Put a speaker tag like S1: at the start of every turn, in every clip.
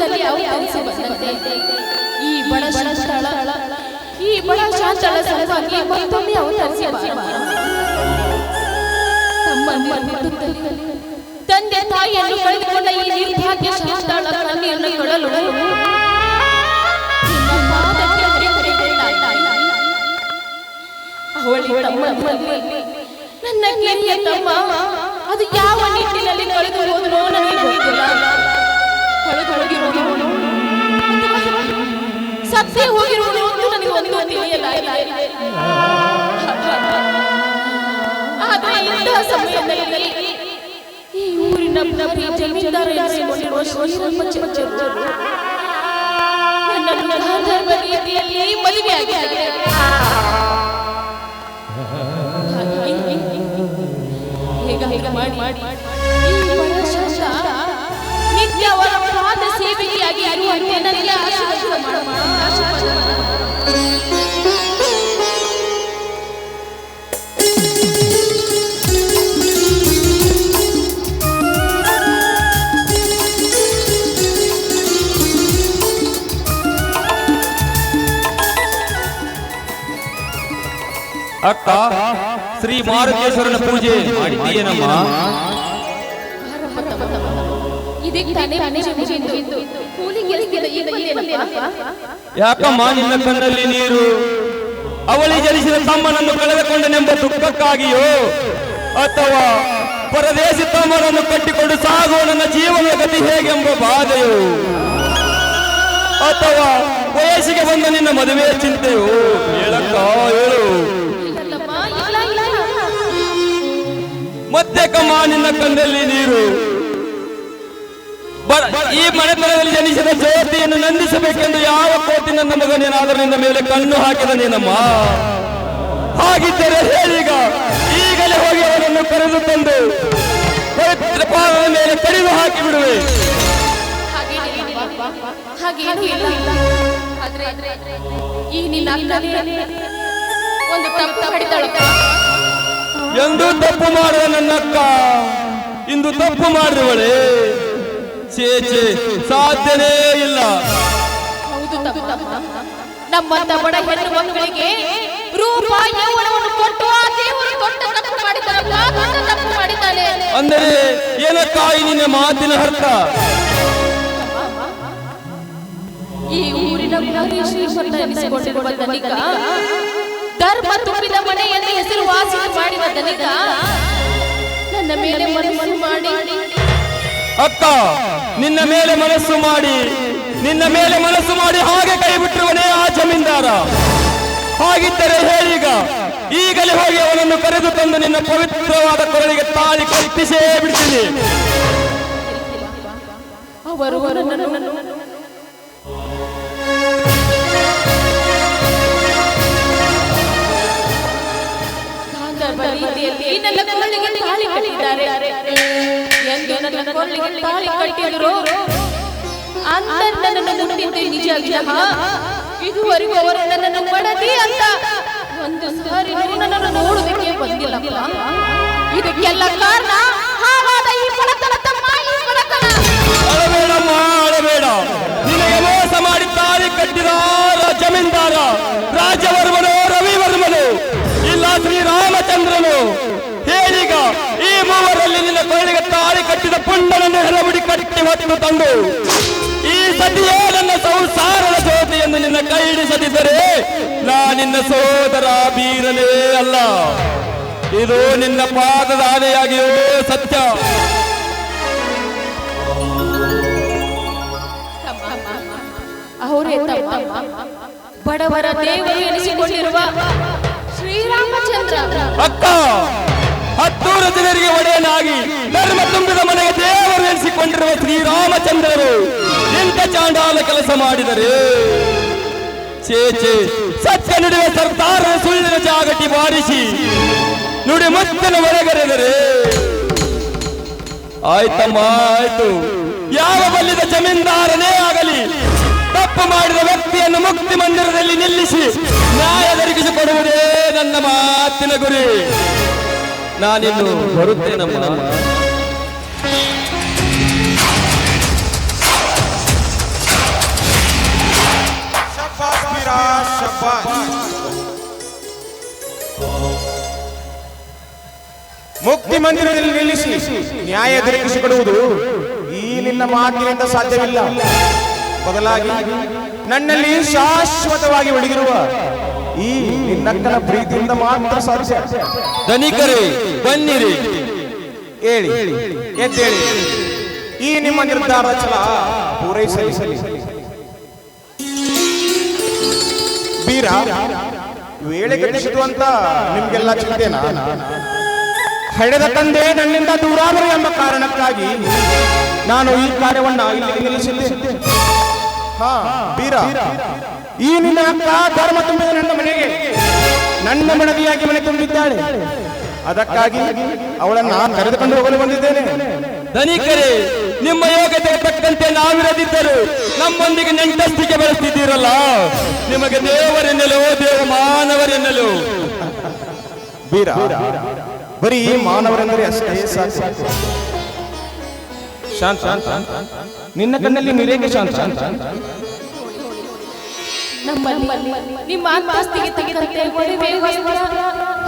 S1: ಅವತರಿಸಿ ಬಂದಂತೆ ಈ ಬಡ ಶಾಂತಳ ಮತ್ತೊಮ್ಮೆ. ತಂದೆ ತಾಯಿಯನ್ನು ಕಳೆದುಕೊಂಡ ಈ ನಿರ್ಭಾಗ್ಯ ಶಾಂತಳ ಕೊಡಲು. ಅವಳಿ ನನ್ನ ತಮ್ಮ ಸತ್ತೇ ಹೋಗಿರುವುದು ನನಗೆ ಒಂದು ತಿಳಿಯಲಾಗಿದೆ. ಆದರೆ ಇಂತಹ ಸಮಯದಲ್ಲಿ ಈ ಊರಿನ ಜಮೀನ್ದಾರ ಎನಿಸಿಕೊಂಡಿರುವ ಶ್ರೀರಾಮ ಚಂದ್ರರು ನನ್ನನ್ನು ರೀತಿಯಲ್ಲಿ ಮಾಡಿ ಶಾಂತ ನಿತ್ಯ ಅವರ ಪಾದ ಸೇವೆಯಾಗಿ ಇರುವಂತೆ ನನಗೆ ಮಾಡು, ಆಶೀರ್ವಾದ ಮಾಡು.
S2: ಅಕ್ಕ ಶ್ರೀ ಮಾರುತೇಶ್ವರನ ಪೂಜೆ. ಮಾಡಿದ್ದೀಯೇನಮ್ಮ? ಯಾಕಮ್ಮ ನಿನ್ನ ಕಣ್ಣಲ್ಲಿ ನೀರು? ಅವಳಿ ಜನಿಸಿದ ತಮ್ಮನನ್ನು ಕಳೆದುಕೊಂಡನೆಂಬ ದುಃಖಕ್ಕಾಗಿಯೋ ಅಥವಾ ಪರದೇಶಿ ತಮ್ಮನನ್ನು ಕಟ್ಟಿಕೊಂಡು ಸಾಗುವ ನನ್ನ ಜೀವನ ಗತಿ ಹೇಗೆಂಬ ಬಾಧೆಯೋ ಅಥವಾ ವಯಸ್ಸಿಗೆ ಬಂದ ನಿನ್ನ ಮದುವೆಯ ಚಿಂತೆಯೋ? ಹೇಳಕ್ಕ ಹೇಳು. ಮತ್ತೆ ಕಮಾನಿನ ಕಣ್ಣಲ್ಲಿ ನೀರು. ಈ ಮನೆತನದಲ್ಲಿ ಜನಿಸಿದ ಜ್ಯೋತಿಯನ್ನು ನಂದಿಸಬೇಕೆಂದು ಯಾವ ಕೋಟಿ ನನ್ನ ಮಗನೇನಾದರೂ ನಿನ್ನ ಮೇಲೆ ಕಣ್ಣು ಹಾಕಿದ ನೀನಮ್ಮ? ಹಾಗಿದ್ದರೆ ಹೇಳೀಗ ಈಗಲೇ ಹೋಗಿ ಅವನನ್ನು ಕರೆದು ತಂದು ಪವಿತ್ರ ಪಾದದ ಮೇಲೆ ಕಡಿದು ಹಾಕಿ ಬಿಡುವೆ.
S1: ಈ ನಿನ್ನ ಒಂದು ತಪ್ಪು
S2: ಎಂದು ತಪ್ಪು ಮಾಡುವ ನನ್ನಕ್ಕ. ಇಂದು ತಪ್ಪು ಮಾಡಿದವಳೆ. ಚೇಚೆ ಸಾಧ್ಯನೇ ಇಲ್ಲ.
S1: ಹೌದು ನಮ್ಮಂತ ಬಡ ಹೆಣ್ಣು ಮಕ್ಕಳಿಗೆ ರೂಪ ಯೌವನವನ್ನು ಕೊಟ್ಟು ಆ ದೇವರು ದೊಡ್ಡ ತಪ್ಪು ಮಾಡಿದ್ದಾನಪ್ಪ ದೊಡ್ಡ ತಪ್ಪು ಮಾಡಿದ್ದಾನೆ
S2: ಅಂದರೆ ಏನಕ್ಕಾಯಿ ನಿನ್ನ ಮಾತಿನ ಅರ್ಥ?
S1: ಈ ಊರಿನ ಭಾರಿ ಶ್ರೀಮಂತ ಎನಿಸಿಕೊಂಡಿರುವ ಧನಿಕ ಧರ್ಮ ತುಂಬಿದ ಮನೆ ಎಂದು
S2: ಅಕ್ಕ ನಿನ್ನ ಮೇಲೆ ಮನಸ್ಸು ಮಾಡಿ, ನಿನ್ನ ಮೇಲೆ ಮನಸ್ಸು ಮಾಡಿ ಹಾಗೆ ಕೈ ಬಿಟ್ಟಿರುವನೇ ಆ ಜಮೀನ್ದಾರ. ಹಾಗಿದ್ದರೆ ಹೇಳೀಗ, ಈಗಲೇ ಹೋಗಿ ಅವನನ್ನು ಕರೆದು ತಂದು ನಿನ್ನ ಪವಿತ್ರವಾದ ಕೊರಳಿಗೆ ತಾಳಿ ಕಲ್ಪಿಸೇ ಬಿಡ್ತೀನಿ.
S1: ಅವರು ರೀತಿಯಲ್ಲಿ ತಾಳಿ ಕಟ್ಟಿದ್ದಾರೆ. ಕಟ್ಟಿದ್ರು. ಅಂತ ನನ್ನನ್ನು ಮುಟ್ಟಿದ್ದು ನಿಜ ವಿನಃ. ಇದುವರೆಗೂ ಅವರು ನನ್ನನ್ನು ಮಡದಿ ಅಂತ. ಒಂದು ಸಾರಿ ನನ್ನನ್ನು ನೋಡುವುದಕ್ಕೆ ಬಂದಿಲ್ಲ ಇದಕ್ಕೆಲ್ಲ ಕಾರಣ
S2: ಕಟ್ಟಿದ ಪುಂಡನನ್ನು ಹೆರಬುಡಿ ಕಟ್ಟಿ ಹೊತ್ತು ತಂದು. ಈ ಸತಿಯೇ ನನ್ನ ಸಂಸಾರದ ಎಂದು ನಿನ್ನ ಕೈ ಹಿಡಿಸದಿದ್ದರೆ ನಾ ನಿನ್ನ ಸೋದರ ಬೀರಲೇ ಅಲ್ಲ. ಇದು ನಿನ್ನ ಪಾದದ ಆನೆಯಾಗಿಯೋ ಸತ್ಯ.
S1: ಅವರೇ ಬಡವರ ದೇವರು ಎನಿಸಿಕೊಂಡಿರುವ ಶ್ರೀರಾಮಚಂದ್ರ.
S2: ಅಕ್ಕ! ಹತ್ತೂರು ಜನರಿಗೆ ಒಡೆಯನಾಗಿ ಧರ್ಮ ತುಂಬಿದ ಮನೆಗೆ ದೇವರು ಎನಿಸಿಕೊಂಡಿರುವ ಶ್ರೀರಾಮಚಂದ್ರರು ಎಂತ ಚಾಂಡಾಲ ಕೆಲಸ ಮಾಡಿದರೆ? ಚೇಚೆ ಸತ್ಯ ನಡುವೆ ಸರ್ದಾರ ಸುಳ್ಳಿನ ಜಾಗಟಿ ಬಾರಿಸಿ ನುಡಿ ಮುತ್ತನ ಹೊರಗರೆದರೆ ಆಯ್ತಮ್ಮ, ಆಯ್ತು. ಯಾವ ಬಲ್ಲಿದ ಜಮೀನ್ದಾರನೇ ಆಗಲಿ, ತಪ್ಪು ಮಾಡಿದ ವ್ಯಕ್ತಿಯನ್ನು ಮುಕ್ತಿ ಮಂದಿರದಲ್ಲಿ ನಿಲ್ಲಿಸಿ ನ್ಯಾಯ ದೊರಕಿಸಿಕೊಡುವುದೇ ನನ್ನ ಮಾತಿನ ಗುರಿ. ನಾನಿನ್ನು ಬರುತ್ತೇನಮ್ಮ
S3: ಮುಕ್ತಿ ಮಂದಿರದಲ್ಲಿ ನಿಲ್ಲಿಸಿ ನ್ಯಾಯ ದೊರಕಿಸಿಕೊಡುವುದು ಈ ನಿನ್ನ ಮಾತಿನಿಂದ ಸಾಧ್ಯವಿಲ್ಲ. ಬದಲಾಗಿ ನನ್ನಲ್ಲಿ ಶಾಶ್ವತವಾಗಿ ಉಳಿದಿರುವ ಈ ನಿನ್ನಕ್ಕನ ಪ್ರೀತಿಯಿಂದ ಮಾತ್ರ ಸಾಧ್ಯ.
S2: ಧನಿಕರೇ ಬನ್ನಿರಿ.
S3: ಹೇಳಿ ಎದ್ದೇಳಿ. ಈ ನಿಮ್ಮ ನಿರ್ಧಾರ ಛಲ ಪೂರೈಸಲಿ. ಬೀರ ವೇಳೆ ಗತಿಸಿತು ಅಂತ ನಿಮ್ಗೆಲ್ಲ ಚಿಂತೆನಾ? ಹಳೆದ ತಂದೆ ನನ್ನಿಂದ ದೂರಾದರು ಎಂಬ ಕಾರಣಕ್ಕಾಗಿ ನಾನು ಈ ಕಾರ್ಯವನ್ನು ಇಲ್ಲಿ ನಿಲ್ಲಿಸಿದ್ದೆ. ಬೀರ. ಈ ನಿನ್ನ ಅಕ್ಕ ಧರ್ಮ ತುಂಬಿದ ನನ್ನ ಮನೆಗೆ ನನ್ನ ಮನವಿಯಾಗಿ ಮನೆ ತುಂಬಿದ್ದಾಳೆ. ಅದಕ್ಕಾಗಿ ಅವಳನ್ನ ಕರೆದುಕೊಂಡು ಹೋಗಲು ಬಂದಿದ್ದೇನೆ.
S2: ಧನಿಕರೇ ನಿಮ್ಮ ಯೋಗ್ಯತೆ ತಕ್ಕಂತೆ ನಾವಿರದಿದ್ದರು ನಮ್ಮೊಂದಿಗೆ ನೆಂಟಸ್ತಿಗೆ ಬೆಳೆಸ್ತಿದ್ದೀರಲ್ಲ? ನಿಮಗೆ ದೇವರೆನ್ನಲು ದೇವ ಮಾನವರೆನ್ನಲು.
S3: ಬೀರ. ಬರೀ ಮಾನವರೆಂದರೆ ಅಷ್ಟೇ ಸಾಕು. ಶಾಂತ ನಿನ್ನ ಕಣ್ಣಲ್ಲಿ ನೀರೇಕೆ ಶಾಂತ.
S1: ನಮ್ಮಲ್ಲಿ ನಿಮ್ಮ ಆಸ್ತಿಗೆ ತಕ್ಕಂತೆ ಒಡವೆ ವಸ್ತ್ರ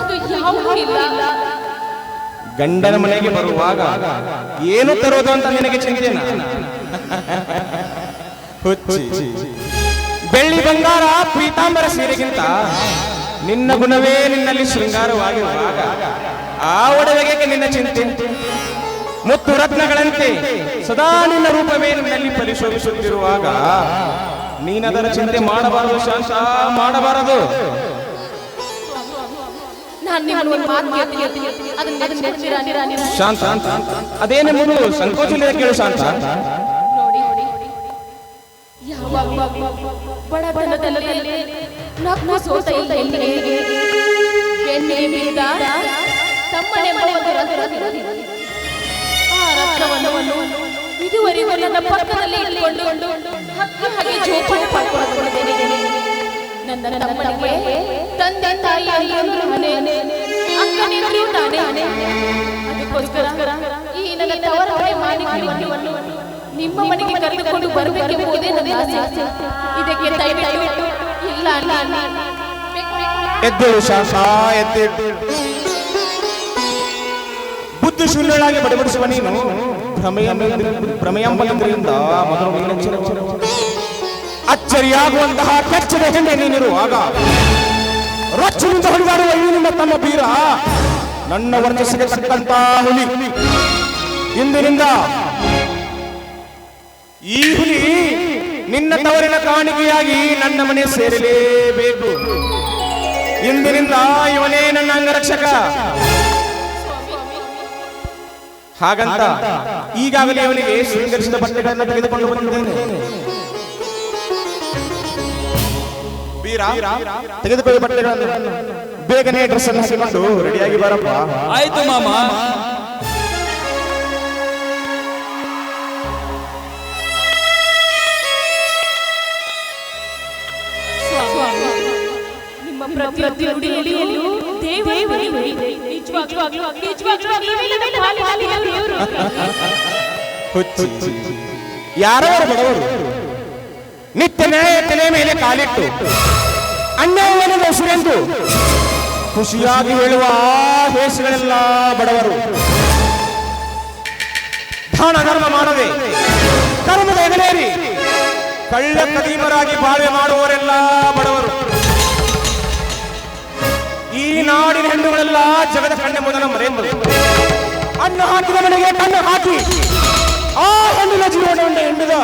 S1: ಅದು ಯಾವುದೂ ಇಲ್ಲ
S3: ಗಂಡನ ಮನೆಗೆ ಬರುವಾಗ ಏನು ತರೋದು ಅಂತ ನಿನಗೆ ಚಿಂತೆನ? ಹುಚ್ಚಿ. ಬೆಳ್ಳಿ ಬಂಗಾರ ಪೀತಾಂಬರ ಸೀರೆಗಿಂತ ನಿನ್ನ ಗುಣವೇ ನಿನ್ನಲ್ಲಿ ಶೃಂಗಾರವಾಗಿರುವಾಗ ಆ ಒಡವೆಗೆ ನಿನ್ನ ಚಿಂತೆ. ಮುತ್ತು ರತ್ನಗಳಂತೆ ಸದಾ ನಿನ್ನ ರೂಪವೇ ನಿನ್ನಲ್ಲಿ ಪರಿಶೋಧಿಸುತ್ತಿರುವಾಗ ನೀನದರ ಚಿಂತೆ ಮಾಡಬಾರದು ಶಾಂತ ಮಾಡಬಾರದು? ಶಾಂತ ಅದೇನೆಂಬುದು ಸಂಕೋಚವಿಲ್ಲದೆ ಕೇಳು ಶಾಂತ.
S1: ಬಡತನದಲ್ಲಿ ನಕ್ಕು ಸೋತ ಈ ಹೆಣ್ಣಿಗೆ ಬೆನ್ನಿಗೆ ಬಿದ್ದ ತಮ್ಮನೆಂಬ ಒಂದು ರತ್ನವನ್ನು ಇದುವರೆಗೂ ನನ್ನ ಪಕ್ಕದಲ್ಲಿ ಇಟ್ಟುಕೊಂಡು ಹಕ್ಕಿ ಹಾಗೆ ಜೋಪಾನ ಪಡ್ಕೊಂಡಿದ್ದೇನೆ ನನ್ನ ತಮ್ಮನಿಗೆ ತಂದೆ ತಾಯಿ ಅಲ್ಲಿಯೂ ಮನೆ ಅಕ್ಕನಿಗೂ ನಾನೇ ಅದಕ್ಕೋಸ್ಕರ ಈ ನನ್ನ ತವರ ಮನೆ ಮಾಲಿನ್ಯವನ್ನು ನಿಮ್ಮ ಮನೆಗೆ ಕರೆದುಕೊಂಡು ಬರಬೇಕೆಂಬುದೇ ನನ್ನ ಆಸೆ. ಇದಕ್ಕೆ ದಯವಿಟ್ಟು ಇಲ್ಲ ಅಲ್ಲ.
S3: ಎದ್ದೇಳು ಶಾಂತ ಎದ್ದೇಳು. ಬುದ್ಧಿ ಶೂನ್ಯಳಾಗಿ ಬಡಬಡಿಸುವ ನೀನು ಭ್ರಮೆಯ ಭ್ರಮೆಯಂಬಂದ್ರಿಂದ ಮೊದಲು. ಅಚ್ಚರಿಯಾಗುವಂತಹ ಕೆಚ್ಚದ ಹೆಣ್ಣೆ ನೀನಿರುವಾಗ ರೊಚ್ಚಿನಿಂದ ಹೊಡೆದಾಡುವ ಈ ತಮ್ಮ ಬೀರ ನನ್ನ ವರ್ಣಸಿಗೆ ತಕ್ಕಂತ ಹುಲಿ. ಇಂದಿನಿಂದ ಈ ಹುಲಿ ನಿನ್ನ ತವರಿನ ಕಾಣಿಕೆಯಾಗಿ ನನ್ನ ಮನೆ ಸೇರಲೇಬೇಕು. ಇಂದಿನಿಂದ ಇವನೇ ನನ್ನ ಅಂಗರಕ್ಷಕ. ಹಾಗಂತ ಈಗಾಗಲೇ ಅವನಿಗೆ ಶೃಂಗರಿಸಿದ ಬಟ್ಟೆಗಳನ್ನು ತೆಗೆದುಕೊಂಡು ಬಂದಿದ್ದೇನೆ. ವೀರ, ತೆಗೆದುಕೊಳ್ಳಿ ಬಟ್ಟೆಗಳನ್ನು ಬೇಗನೆ ಡ್ರೆಸ್ ಅನ್ನು ಹಾಕಿಕೊಂಡು ರೆಡಿಯಾಗಿ ಬರಪ್ಪ.
S2: ಆಯ್ತು ಮಾಮ.
S1: ನಿಮ್ಮ ಪ್ರತಿ ನುಡಿಯಲ್ಲಿಯೂ ದೇವರೇ ಇದೆ. ನಿಜವಾಗ್ಲೂ ನಿಜವಾಗ್ಲೂ ನೀವೆಲ್ಲ ಹಾಲಿ ಹಾಲಿ ದೇವರು.
S3: ಹುಚ್ಚು ಯಾರೋ ಬಡವರು ನಿತ್ಯ ನ್ಯಾಯ ತಲೆ ಮೇಲೆ ಕಾಲಿಟ್ಟು ಅನ್ಯಾಯವನ್ನು ಉಸಿರೆಂದು ಖುಷಿಯಾಗಿ ಹೇಳುವ ಆ ದೇಶಗಳೆಲ್ಲ ಬಡವರು ದಾನ ಧರ್ಮ ಮಾಡದೆ ಕರ್ಮದ ಎಗಲೇರಿ ಕಳ್ಳ ಕದೀಮರಾಗಿ ಬಾಳ್ವೆ ಮಾಡುವವರೆಲ್ಲ ಬಡವರು ಈ ನಾಡಿನ ಹೆಣ್ಣುಗಳೆಲ್ಲ ಜಗದ ಕಣ್ಣೆ ಮೊದಲ ಮರೆಯಂಬರು ಅಣ್ಣು ಹಾಕಿದ ಮನೆಗೆ ಕಣ್ಣು ಹಾಕಿ. ಆ ಹೆಣ್ಣಿನ ಜೀವನವನ್ನು ಹೆಣ್ಣಿದ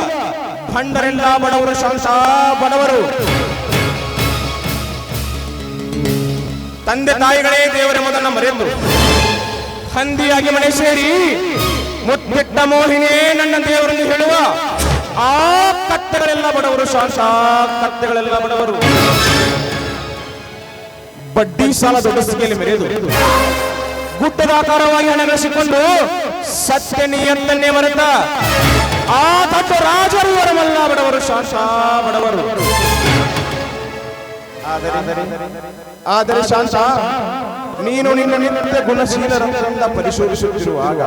S3: ಭಂಡರೆಲ್ಲ ಬಡವರು ಶಾಂತ ಬಡವರು. ತಂದೆ ತಾಯಿಗಳೇ ದೇವರ ಮೊದಲ ಮರೆಯಂದು ಹಂದಿಯಾಗಿ ಮನೆ ಸೇರಿ ಮುತ್ತಿಟ್ಟ ಮೋಹಿನೇ ನನ್ನ ದೇವರನ್ನು ಹೇಳುವ ಆ ಕತ್ತೆಗಳೆಲ್ಲ ಬಡವರು ಶಾಂತ ಕತ್ತೆಗಳೆಲ್ಲ ಬಡವರು. ಬಡ್ಡಿ ಸಾಲ ದೊಡ್ಡ ಸ್ಥಿತಿಯಲ್ಲಿ ಮೆರೆದು ಗುಡ್ಡದಾಕಾರವಾಗಿ ಹಣ ಬೆಳೆಸಿಕೊಂಡು ಸತ್ಯ ನಿಯಂತ್ರಣೆ ಮರೆತ ಆ ದೊಡ್ಡ ರಾಜರು ಇವರಮಲ್ಲ ಬಡವರು ಶಾಶಾ ಬಡವರು. ಆದರೆ ಶಾಂತ ನೀನು ನಿನ್ನ ನಿತ್ಯ ಗುಣಶೀಲರಂತ ಪರಿಶೋಧಿಸುತ್ತಿರುವಾಗ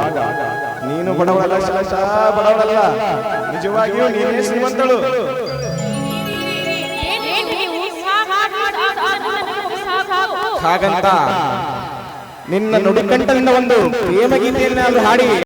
S3: ನೀನು ಬಡವಳಲ್ಲ ಶಾಶಾ ಬಡವಳಲ್ಲ. ನಿಜವಾಗಿಯೂ ನೀನೇ ಶ್ರೀಮಂತಳು. ಹಾಗಂತ ನಿನ್ನ ನುಡಿಕಂಠದಿಂದ ಒಂದು ಪ್ರೇಮ ಗೀತೆಯನ್ನು ಹಾಡಿ.